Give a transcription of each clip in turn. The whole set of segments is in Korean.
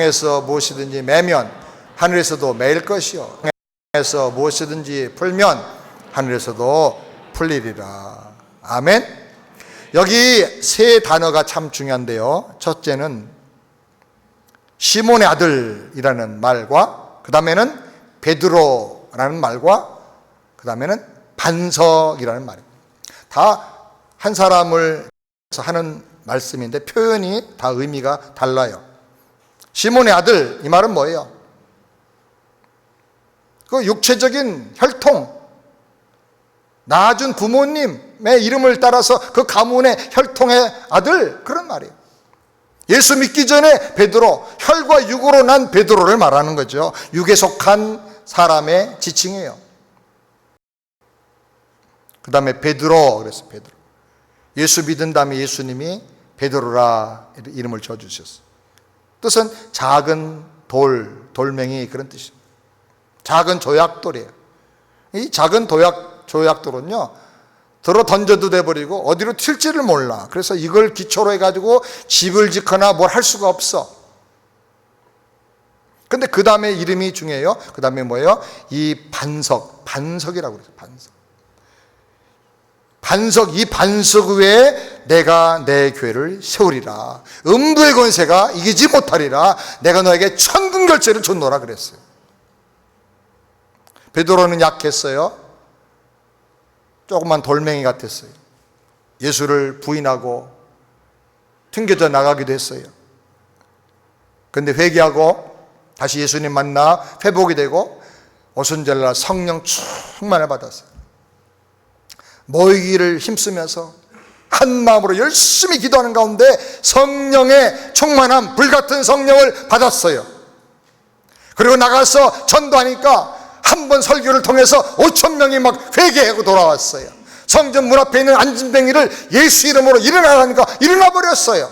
땅에서 무엇이든지 매면 하늘에서도 매일 것이요. 땅에서 무엇이든지 풀면 하늘에서도 풀리리라. 아멘. 여기 세 단어가 참 중요한데요. 첫째는 시몬의 아들이라는 말과 그 다음에는 베드로라는 말과 그 다음에는 반석이라는 말입니다 다 한 사람을 하는 말씀인데 표현이 다 의미가 달라요 시몬의 아들 이 말은 뭐예요? 그 육체적인 혈통 낳아준 부모님의 이름을 따라서 그 가문의 혈통의 아들 그런 말이에요. 예수 믿기 전에 베드로 혈과 육으로 난 베드로를 말하는 거죠. 육에 속한 사람의 지칭이에요. 그 다음에 베드로 그래서 베드로 예수 믿은 다음에 예수님이 베드로라 이름을 줘 주셨어요. 뜻은 작은 돌, 돌멩이 그런 뜻입니다. 작은 조약돌이에요. 이 작은 도약, 조약돌은요, 들어 던져도 돼버리고 어디로 튈지를 몰라. 그래서 이걸 기초로 해가지고 집을 짓거나 뭘 할 수가 없어. 근데 그 다음에 이름이 중요해요. 그 다음에 뭐예요? 이 반석, 반석이라고 그래요. 반석. 반석, 이 반석 위에 내가 내 교회를 세우리라. 음부의 권세가 이기지 못하리라. 내가 너에게 천군 결제를 줬노라 그랬어요. 베드로는 약했어요. 조그만 돌멩이 같았어요. 예수를 부인하고 튕겨져 나가기도 했어요. 근데 회개하고 다시 예수님 만나 회복이 되고 오순절날 성령 충만을 받았어요. 모이기를 힘쓰면서 한 마음으로 열심히 기도하는 가운데 성령의 충만함, 불같은 성령을 받았어요. 그리고 나가서 전도하니까 한 번 설교를 통해서 5천 명이 막 회개하고 돌아왔어요. 성전 문 앞에 있는 안진뱅이를 예수 이름으로 일어나라니까 일어나 버렸어요.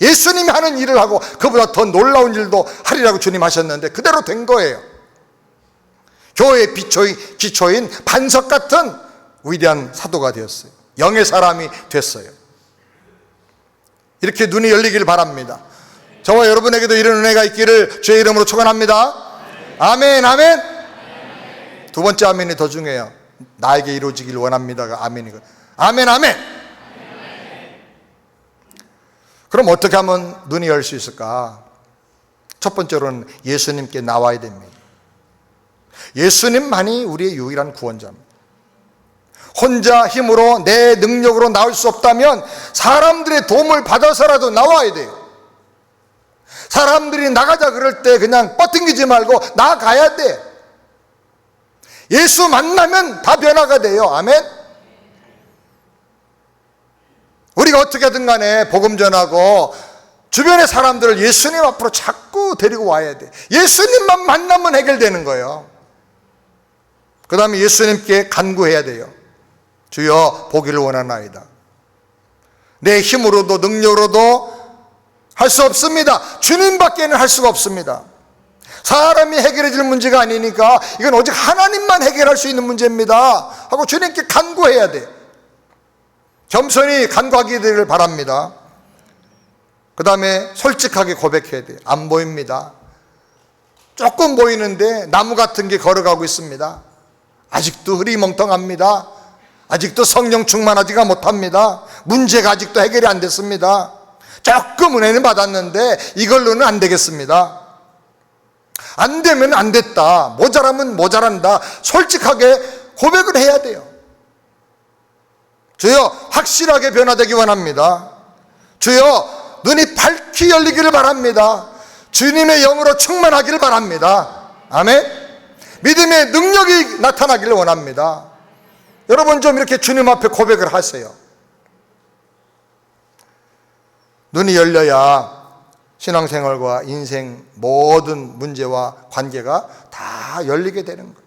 예수님이 하는 일을 하고 그보다 더 놀라운 일도 하리라고 주님 하셨는데 그대로 된 거예요. 교회의 기초인, 기초인 반석 같은 위대한 사도가 되었어요. 영의 사람이 됐어요. 이렇게 눈이 열리길 바랍니다. 저와 여러분에게도 이런 은혜가 있기를 주의 이름으로 축원합니다. 아멘, 아멘. 두 번째 아멘이 더 중요해요. 나에게 이루어지길 원합니다가 아멘이고. 아멘, 아멘. 그럼 어떻게 하면 눈이 열 수 있을까? 첫 번째로는 예수님께 나와야 됩니다. 예수님만이 우리의 유일한 구원자입니다. 혼자 힘으로 내 능력으로 나올 수 없다면 사람들의 도움을 받아서라도 나와야 돼요. 사람들이 나가자 그럴 때 그냥 뻗팅기지 말고 나가야 돼. 예수 만나면 다 변화가 돼요. 아멘. 우리가 어떻게든 간에 복음 전하고 주변의 사람들을 예수님 앞으로 자꾸 데리고 와야 돼. 예수님만 만나면 해결되는 거예요. 그 다음에 예수님께 간구해야 돼요. 주여 보기를 원하나이다. 내 힘으로도 능력으로도 할 수 없습니다. 주님밖에는 할 수가 없습니다. 사람이 해결해 줄 문제가 아니니까 이건 오직 하나님만 해결할 수 있는 문제입니다. 하고 주님께 간구해야 돼. 겸손히 간구하기를 바랍니다. 그 다음에 솔직하게 고백해야 돼. 안 보입니다. 조금 보이는데 나무 같은 게 걸어가고 있습니다. 아직도 흐리멍텅합니다. 아직도 성령 충만하지가 못합니다. 문제가 아직도 해결이 안 됐습니다. 조금 은혜는 받았는데 이걸로는 안 되겠습니다. 안 되면 안 됐다. 모자라면 모자란다. 솔직하게 고백을 해야 돼요. 주여 확실하게 변화되기 원합니다. 주여 눈이 밝히 열리기를 바랍니다. 주님의 영으로 충만하기를 바랍니다. 아멘. 믿음의 능력이 나타나기를 원합니다. 여러분 좀 이렇게 주님 앞에 고백을 하세요. 눈이 열려야 신앙생활과 인생 모든 문제와 관계가 다 열리게 되는 거예요.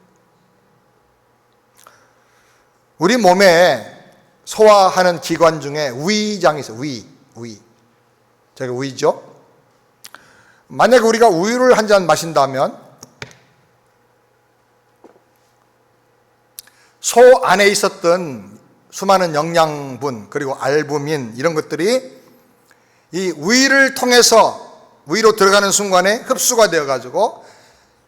우리 몸에 소화하는 기관 중에 위장이 있어요. 위, 위. 제가 위죠. 만약에 우리가 우유를 한 잔 마신다면 소 안에 있었던 수많은 영양분 그리고 알부민 이런 것들이 이 위를 통해서 위로 들어가는 순간에 흡수가 되어 가지고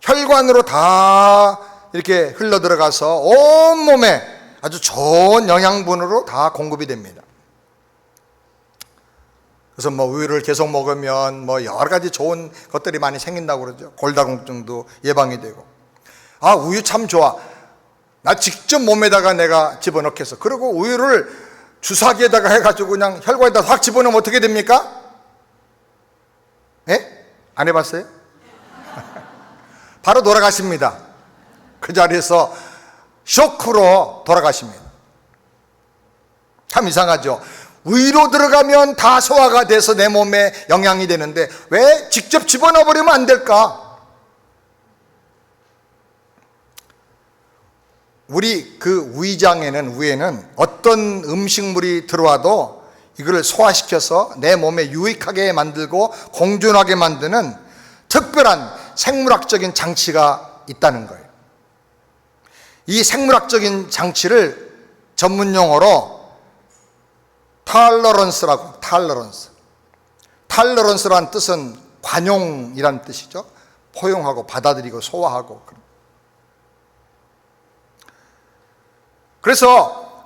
혈관으로 다 이렇게 흘러 들어가서 온 몸에 아주 좋은 영양분으로 다 공급이 됩니다. 그래서 뭐 우유를 계속 먹으면 뭐 여러 가지 좋은 것들이 많이 생긴다고 그러죠. 골다공증도 예방이 되고. 아, 우유 참 좋아. 나 직접 몸에다가 내가 집어넣겠어. 그리고 우유를 주사기에다가 해가지고 그냥 혈관에다 확 집어넣으면 어떻게 됩니까? 예? 안 해봤어요? 바로 돌아가십니다. 그 자리에서 쇼크로 돌아가십니다. 참 이상하죠. 위로 들어가면 다 소화가 돼서 내 몸에 영향이 되는데 왜 직접 집어넣어 버리면 안 될까? 우리 그 위장에는 위에는 어떤 음식물이 들어와도 이걸 소화시켜서 내 몸에 유익하게 만들고 공존하게 만드는 특별한 생물학적인 장치가 있다는 거예요. 이 생물학적인 장치를 전문 용어로 탈러런스라고 탈러런스. 탈러런스란 뜻은 관용이란 뜻이죠. 포용하고 받아들이고 소화하고. 그래서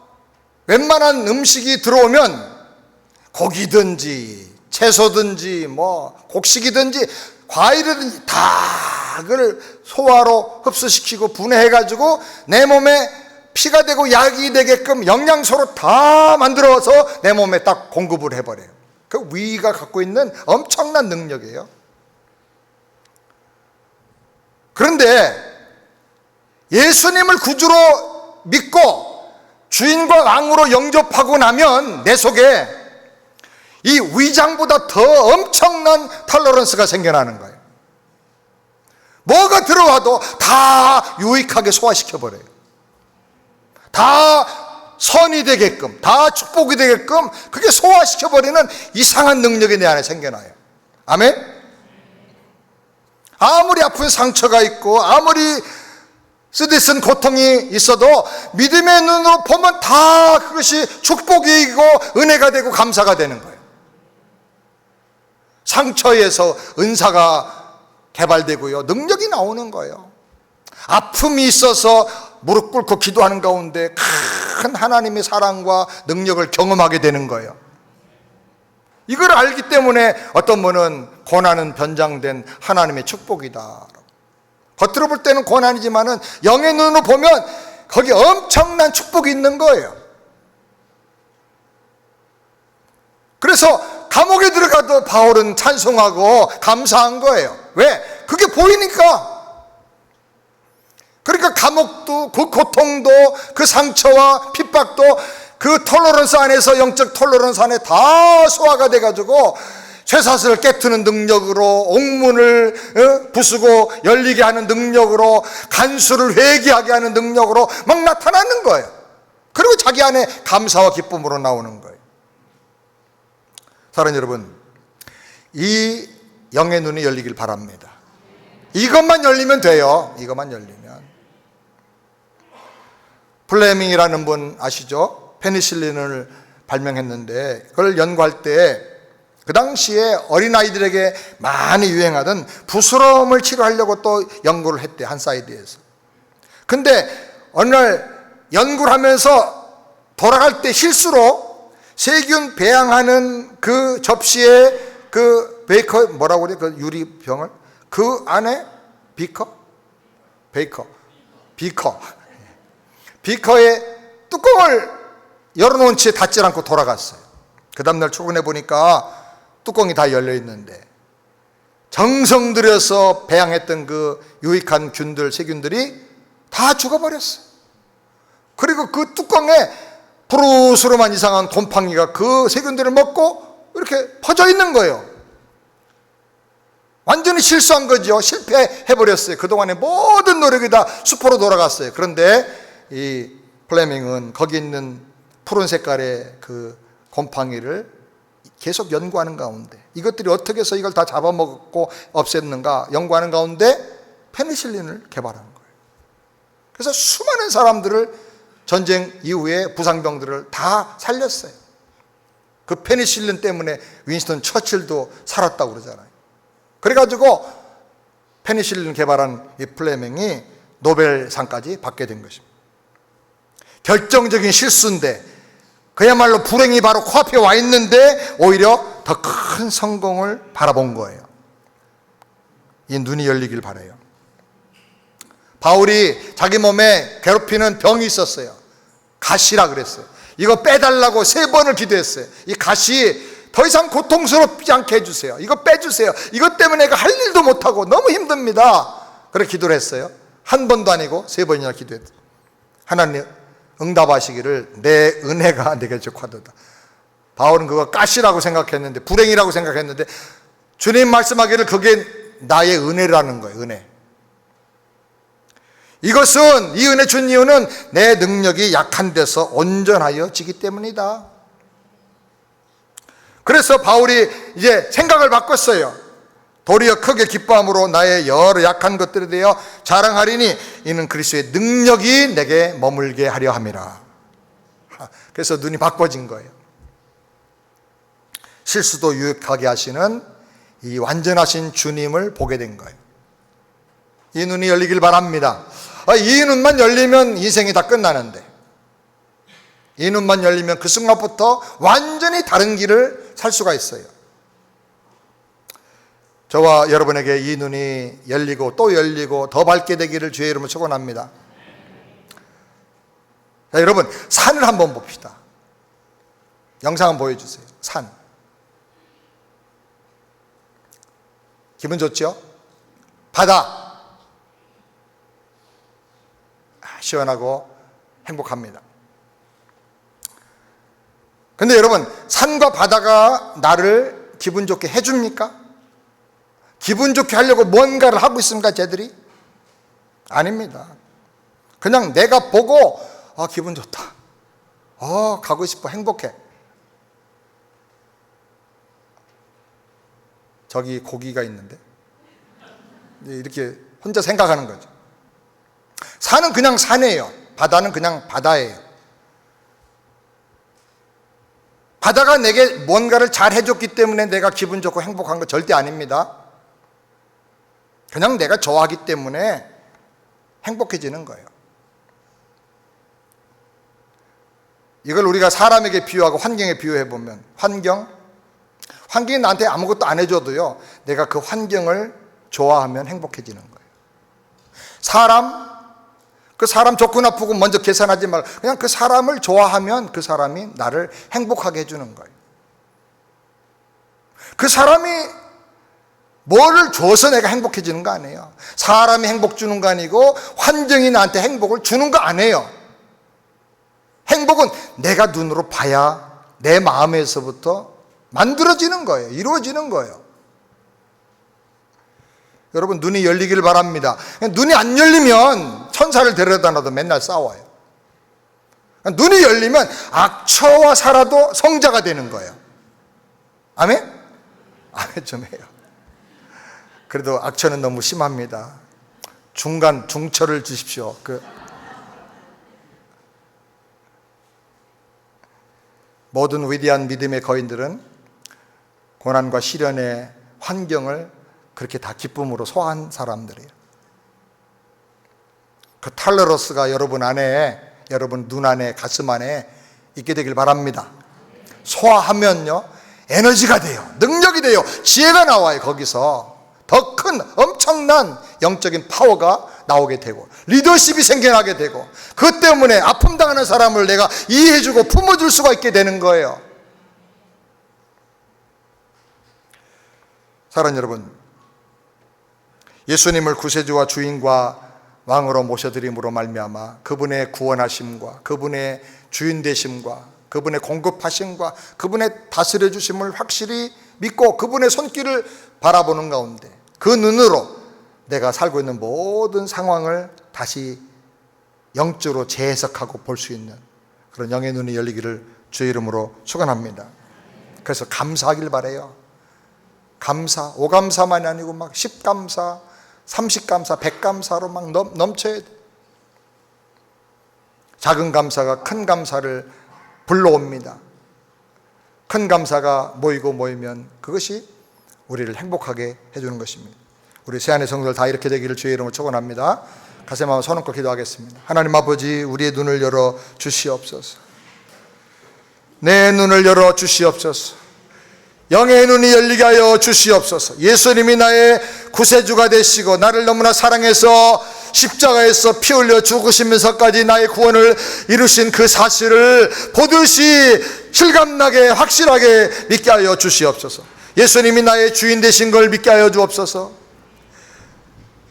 웬만한 음식이 들어오면 고기든지 채소든지 뭐 곡식이든지 과일이든지 다 그걸 소화로 흡수시키고 분해해 가지고 내 몸에 피가 되고 약이 되게끔 영양소로 다 만들어서 내 몸에 딱 공급을 해버려요. 그 위가 갖고 있는 엄청난 능력이에요. 그런데 예수님을 구주로 믿고 주인과 왕으로 영접하고 나면 내 속에 이 위장보다 더 엄청난 털러런스가 생겨나는 거예요. 뭐가 들어와도 다 유익하게 소화시켜버려요. 다 선이 되게끔, 다 축복이 되게끔 그게 소화시켜버리는 이상한 능력이 내 안에 생겨나요. 아멘? 아무리 아픈 상처가 있고, 아무리 쓰디쓴 고통이 있어도 믿음의 눈으로 보면 다 그것이 축복이고 은혜가 되고 감사가 되는 거예요. 상처에서 은사가 개발되고요. 능력이 나오는 거예요. 아픔이 있어서 무릎 꿇고 기도하는 가운데 큰 하나님의 사랑과 능력을 경험하게 되는 거예요. 이걸 알기 때문에 어떤 분은 고난은 변장된 하나님의 축복이다. 겉으로 볼 때는 고난이지만은 영의 눈으로 보면 거기 엄청난 축복이 있는 거예요. 그래서 감옥에 들어가도 바울은 찬송하고 감사한 거예요. 왜? 그게 보이니까. 그러니까 감옥도 그 고통도 그 상처와 핍박도 그 톨러런스 안에서 영적 톨러런스 안에 다 소화가 돼가지고 쇠사슬을 깨트는 능력으로 옥문을 어? 부수고 열리게 하는 능력으로 간수를 회개하게 하는 능력으로 막 나타나는 거예요. 그리고 자기 안에 감사와 기쁨으로 나오는 거예요. 사랑하는 여러분, 이 영의 눈이 열리길 바랍니다. 이것만 열리면 돼요. 이것만 열리면. 플레밍이라는 분 아시죠? 페니실린을 발명했는데 그걸 연구할 때 그 당시에 어린아이들에게 많이 유행하던 부스럼을 치료하려고 또 연구를 했대, 한 사이드에서. 근데 어느 날 연구를 하면서 돌아갈 때 실수로 세균 배양하는 그 접시에 그 베이커, 뭐라고 그래? 그 유리병을? 그 안에 비커? 베이커. 비커. 비커에 뚜껑을 열어놓은 채 닫지 않고 돌아갔어요. 그 다음날 출근해 보니까 뚜껑이 다 열려 있는데 정성 들여서 배양했던 그 유익한 균들, 세균들이 다 죽어버렸어요. 그리고 그 뚜껑에 부르스름한 이상한 곰팡이가 그 세균들을 먹고 이렇게 퍼져 있는 거예요. 완전히 실수한 거죠. 실패해버렸어요. 그동안의 모든 노력이 다 수포로 돌아갔어요. 그런데 이 플레밍은 거기 있는 푸른 색깔의 그 곰팡이를 계속 연구하는 가운데 이것들이 어떻게 해서 이걸 다 잡아먹고 없앴는가 연구하는 가운데 페니실린을 개발한 거예요. 그래서 수많은 사람들을 전쟁 이후에 부상병들을 다 살렸어요. 그 페니실린 때문에 윈스턴 처칠도 살았다고 그러잖아요. 그래가지고 페니실린 개발한 이 플레밍이 노벨상까지 받게 된 것입니다. 결정적인 실수인데 그야말로 불행이 바로 코앞에 와 있는데 오히려 더 큰 성공을 바라본 거예요. 이 눈이 열리길 바래요. 바울이 자기 몸에 괴롭히는 병이 있었어요. 가시라 그랬어요. 이거 빼달라고 세 번을 기도했어요. 이 가시 더 이상 고통스럽지 않게 해주세요. 이거 빼주세요. 이것 때문에 내가 할 일도 못하고 너무 힘듭니다. 그렇게 기도를 했어요. 한 번도 아니고 세 번이나 기도했어요. 하나님 응답하시기를 내 은혜가 내게 족하도다. 바울은 그거 가시라고 생각했는데 불행이라고 생각했는데 주님 말씀하기를 그게 나의 은혜라는 거예요. 은혜. 이것은 이 은혜 준 이유는 내 능력이 약한 데서 온전하여 지기 때문이다. 그래서 바울이 이제 생각을 바꿨어요. 도리어 크게 기뻐함으로 나의 여러 약한 것들에 대하여 자랑하리니 이는 그리스도의 능력이 내게 머물게 하려 함이라. 그래서 눈이 바꿔진 거예요. 실수도 유익하게 하시는 이 완전하신 주님을 보게 된 거예요. 이 눈이 열리길 바랍니다. 아, 이 눈만 열리면 인생이 다 끝나는데 이 눈만 열리면 그 순간부터 완전히 다른 길을 살 수가 있어요. 저와 여러분에게 이 눈이 열리고 또 열리고 더 밝게 되기를 주의 이름으로 축원합니다. 자, 여러분 산을 한번 봅시다. 영상 한번 보여주세요. 산. 기분 좋죠? 바다. 아, 시원하고 행복합니다. 근데 여러분, 산과 바다가 나를 기분 좋게 해줍니까? 기분 좋게 하려고 뭔가를 하고 있습니까, 쟤들이? 아닙니다. 그냥 내가 보고, 아, 기분 좋다. 어, 가고 싶어. 행복해. 저기 고기가 있는데. 이렇게 혼자 생각하는 거죠. 산은 그냥 산이에요. 바다는 그냥 바다예요. 바다가 내게 뭔가를 잘 해줬기 때문에 내가 기분 좋고 행복한 거 절대 아닙니다. 그냥 내가 좋아하기 때문에 행복해지는 거예요. 이걸 우리가 사람에게 비유하고 환경에 비유해 보면 환경, 환경이 나한테 아무것도 안 해줘도요, 내가 그 환경을 좋아하면 행복해지는 거예요. 사람, 그 사람 좋고 나쁘고 먼저 계산하지 말고 그냥 그 사람을 좋아하면 그 사람이 나를 행복하게 해주는 거예요. 그 사람이 뭐를 줘서 내가 행복해지는 거 아니에요. 사람이 행복 주는 거 아니고 환경이 나한테 행복을 주는 거 아니에요. 행복은 내가 눈으로 봐야 내 마음에서부터 만들어지는 거예요. 이루어지는 거예요. 여러분 눈이 열리기를 바랍니다. 눈이 안 열리면 천사를 데려다 놔도 맨날 싸워요. 눈이 열리면 악처와 살아도 성자가 되는 거예요. 아멘? 아멘 좀 해요. 그래도 악처는 너무 심합니다. 중간 중처를 주십시오. 그 모든 위대한 믿음의 거인들은 고난과 시련의 환경을 그렇게 다 기쁨으로 소화한 사람들이에요. 그 탈러러스가 여러분 안에, 여러분 눈 안에, 가슴 안에 있게 되길 바랍니다. 소화하면요, 에너지가 돼요. 능력이 돼요. 지혜가 나와요, 거기서. 더 큰 엄청난 영적인 파워가 나오게 되고, 리더십이 생겨나게 되고, 그 때문에 아픔 당하는 사람을 내가 이해해주고 품어줄 수가 있게 되는 거예요. 사랑 여러분, 예수님을 구세주와 주인과 왕으로 모셔드림으로 말미암아 그분의 구원하심과 그분의 주인 되심과 그분의 공급하심과 그분의 다스려 주심을 확실히 믿고 그분의 손길을 바라보는 가운데 그 눈으로 내가 살고 있는 모든 상황을 다시 영적으로 재해석하고 볼 수 있는 그런 영의 눈이 열리기를 주의 이름으로 축원합니다. 그래서 감사하길 바래요. 감사, 오감사만이 아니고 막 십감사, 삼십감사, 백감사로 막 넘, 넘쳐야 돼. 작은 감사가 큰 감사를 불러옵니다. 큰 감사가 모이고 모이면 그것이 우리를 행복하게 해주는 것입니다. 우리 세안의 성도들 다 이렇게 되기를 주의 이름으로 축원합니다. 가슴 한번 손 얹고 기도하겠습니다. 하나님 아버지 우리의 눈을 열어 주시옵소서. 내 눈을 열어 주시옵소서. 영의 눈이 열리게 하여 주시옵소서. 예수님이 나의 구세주가 되시고 나를 너무나 사랑해서 십자가에서 피 흘려 죽으시면서까지 나의 구원을 이루신 그 사실을 보듯이 실감나게 확실하게 믿게 하여 주시옵소서. 예수님이 나의 주인 되신 걸 믿게 하여 주옵소서.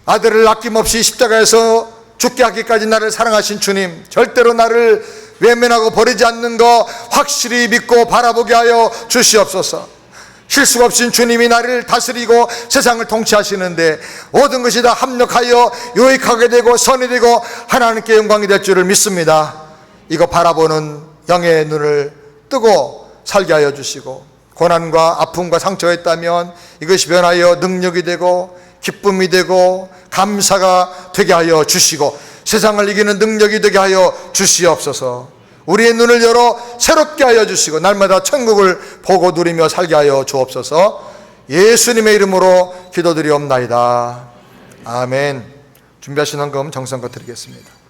아들을 아낌없이 십자가에서 죽게 하기까지 나를 사랑하신 주님, 절대로 나를 외면하고 버리지 않는 거 확실히 믿고 바라보게 하여 주시옵소서. 실수가 없인 주님이 나를 다스리고 세상을 통치하시는데 모든 것이 다 합력하여 유익하게 되고 선이 되고 하나님께 영광이 될 줄을 믿습니다. 이거 바라보는 영의 눈을 뜨고 살게 하여 주시고 고난과 아픔과 상처가 있다면 이것이 변하여 능력이 되고 기쁨이 되고 감사가 되게 하여 주시고 세상을 이기는 능력이 되게 하여 주시옵소서. 우리의 눈을 열어 새롭게 하여 주시고 날마다 천국을 보고 누리며 살게 하여 주옵소서. 예수님의 이름으로 기도드리옵나이다. 아멘. 준비하신 헌금 정성껏 드리겠습니다.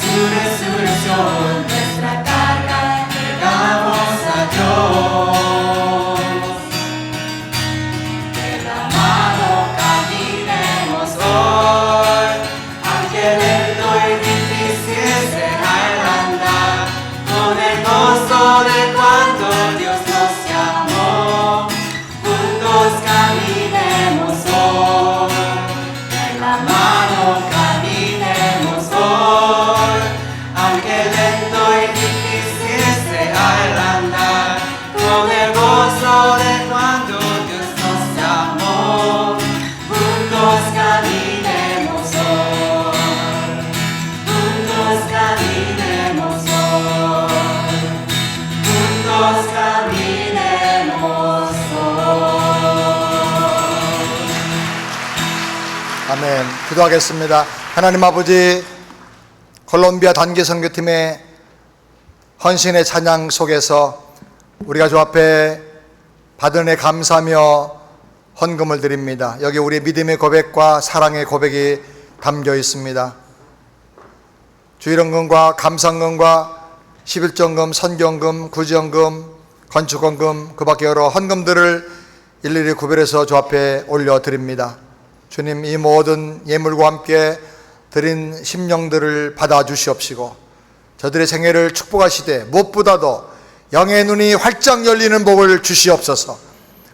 Su resurrección. Nuestra 아멘. 기도하겠습니다. 하나님 아버지, 콜롬비아 단기 선교팀의 헌신의 찬양 속에서 우리가 주 앞에 받은 애 감사하며 헌금을 드립니다. 여기 우리 믿음의 고백과 사랑의 고백이 담겨 있습니다. 주일헌금과 감상금과 11정금, 선경금, 구지헌금, 건축헌금, 그 밖에 여러 헌금들을 일일이 구별해서 주 앞에 올려드립니다. 주님 이 모든 예물과 함께 드린 심령들을 받아 주시옵시고 저들의 생애를 축복하시되 무엇보다도 영의 눈이 활짝 열리는 복을 주시옵소서.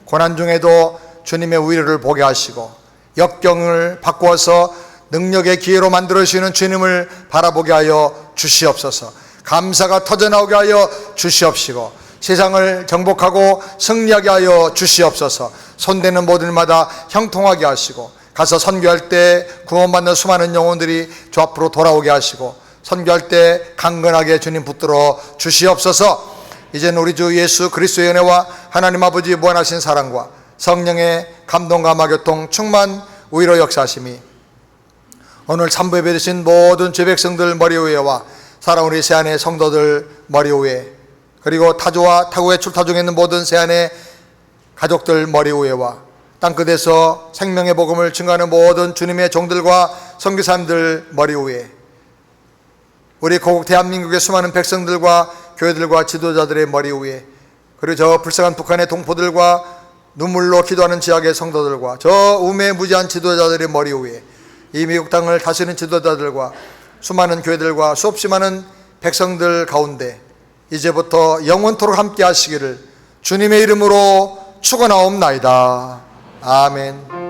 고난 중에도 주님의 위로를 보게 하시고 역경을 바꾸어서 능력의 기회로 만들어 주시는 주님을 바라보게 하여 주시옵소서. 감사가 터져나오게 하여 주시옵시고 세상을 정복하고 승리하게 하여 주시옵소서. 손대는 모든 일마다 형통하게 하시고 가서 선교할 때 구원받는 수많은 영혼들이 주 앞으로 돌아오게 하시고 선교할 때 강건하게 주님 붙들어 주시옵소서. 이제는 우리 주 예수 그리스도의 은혜와 하나님 아버지 무한하신 사랑과 성령의 감동과 마교통 충만 우위로 역사하심이 오늘 참부 예배 드신 모든 죄 백성들 머리 위에와 살아온 우리 세안의 성도들 머리 위에 그리고 타조와 타국의 출타 중에 있는 모든 세안의 가족들 머리 위에와 땅끝에서 생명의 복음을 증가하는 모든 주님의 종들과 선교사님들 머리 위에 우리 고국 대한민국의 수많은 백성들과 교회들과 지도자들의 머리 위에 그리고 저 불쌍한 북한의 동포들과 눈물로 기도하는 지역의 성도들과 저 우매 무지한 지도자들의 머리 위에 이 미국 땅을 다스리는 지도자들과 수많은 교회들과 수없이 많은 백성들 가운데 이제부터 영원토록 함께 하시기를 주님의 이름으로 축원하옵나이다. 아멘.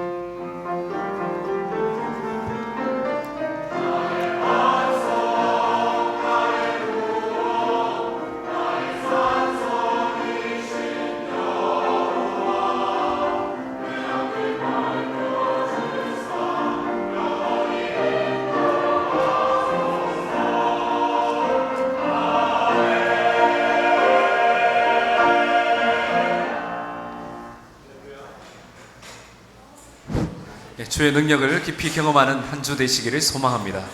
주의 능력을 깊이 경험하는 한 주 되시기를 소망합니다.